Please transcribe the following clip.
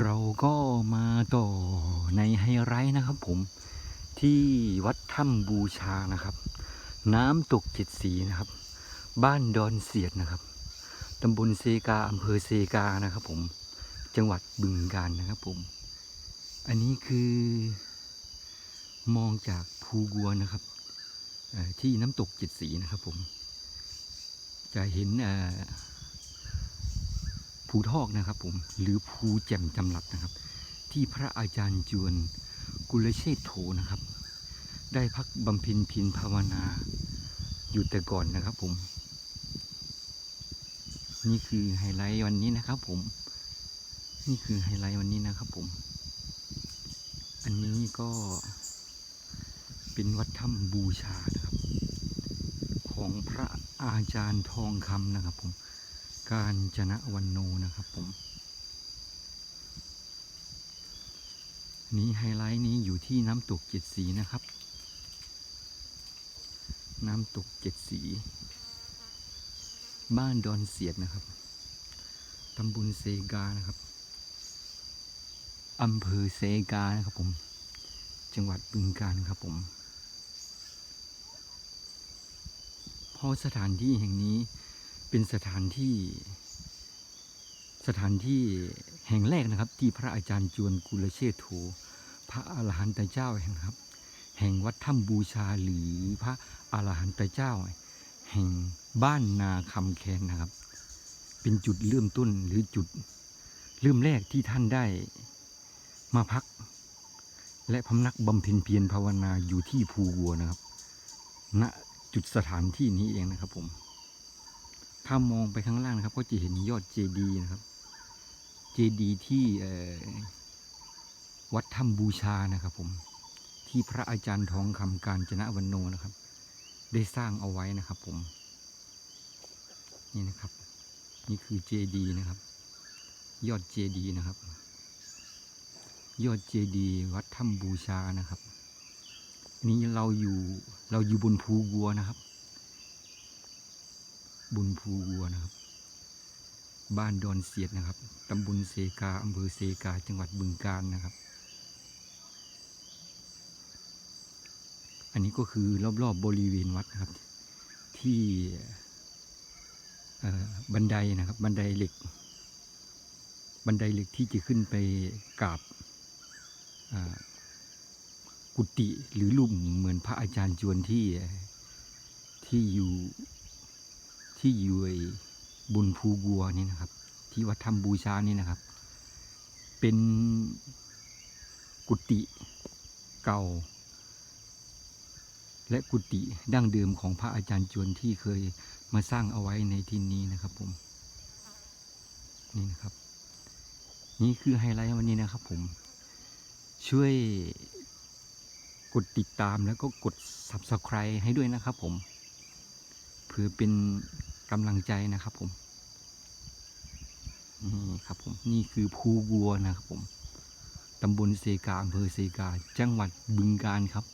เราก็มาต่อในไฮไลท์นะครับผมที่วัดถ้ำบูชานะครับ น้ำตกเจ็ดสีนะครับ บ้านดอนเสียดนะครับตำบลเซกาอำเภอเซกานะครับผมจังหวัดบึงกาฬนะครับผม อันนี้คือมองจากภูกัวนะครับที่น้ำตกเจ็ดสีนะครับผม จะเห็นอ่อ ภูทอกนะครับผมหรือภูแจ่มจำหลัดนะครับ ที่พระอาจารย์จวนกุลเชษโถนะครับ ได้พักบำเพ็ญพียรภาวนาอยู่แต่ก่อนนะครับผม นี่คือไฮไลท์วันนี้นะครับผม นี่คือไฮไลท์วันนี้นะครับผม อันนี้ก็เป็นวัดถ้ำบูชานะครับ ของพระอาจารย์ทองคำนะครับผม การจนะวันโนนะครับผม นี้ไฮไลท์นี้อยู่ที่น้ำตกเจ็ดสีนะครับ น้ำตกเจ็ดสี บ้านดอนเสียดนะครับตำบลเซกานะครับอำเภอเซกานะครับผม จังหวัดบึงกาฬครับผมเพราะสถานที่แห่งนี้ เป็นสถานที่สถานที่แห่งแรกนะครับ ที่พระอาจารย์จวนกุลเชษโธพระอาหารหันตเจ้าแห่งครับ แห่งวัดถ้ำบูชาหรือพระอาหารหันตเจ้า แห่งบ้านนาคำแคนนะครับ เป็นจุดเริ่มต้นหรือจุดเริ่มแรกที่ท่านได้มาพัก และพำนักบำเพ็ญเพียรภาวนาอยู่ที่ภูวัวนะครับณจุดสถานที่นี้เองนะครับผม ถ้ามองไปข้างล่างนะครับก็จะเห็นยอดเจดีย์นะครับ เจดีย์ที่วัดถ้ำบูชานะครับผมที่พระอาจารย์ทองคำการจนะวันโนนะครับ ได้สร้างเอาไว้นะครับผม นี่นะครับ นี่คือเจดีย์นะครับ ยอดเจดีย์นะครับ ยอดเจดีย์วัดถ้ำบูชานะครับ นี้เราอยู่เราอยู่บนภูวัวนะครับ บนภูวัวนะครับ บ้านดอนเสียดนะครับตำบลเซกาอำเภอเซกาจังหวัดบึงกาฬนะครับ อันนี้ก็คือรอบๆบบริเวณวัดนะครับ ที่บันไดนะครับ บันไดเหล็ก บันไดเหล็กที่จะขึ้นไปกราบกุฏิหรือลุมเหมือนพระอาจารย์จวนที่ที่อยู่ ที่อยู่บุญภูบัวนี่นะครับ ที่วัดถ้ำบูชานี่นะครับ เป็นกุฏิเก่า และกุฏิดั้งเดิมของพระอาจารย์จวนที่เคยมาสร้างเอาไว้ในที่นี้นะครับผม นี่นะครับ นี่คือไฮไลท์วันนี้นะครับผม ช่วยกดติดตามแล้วก็กด subscribe ให้ด้วยนะครับผม เพื่อเป็น กำลังใจนะครับผมนี่ครับผมนี่คือภูวัวนะครับผมตำบลเซกาอำเภอเซกาจังหวัดบึงกาฬครับ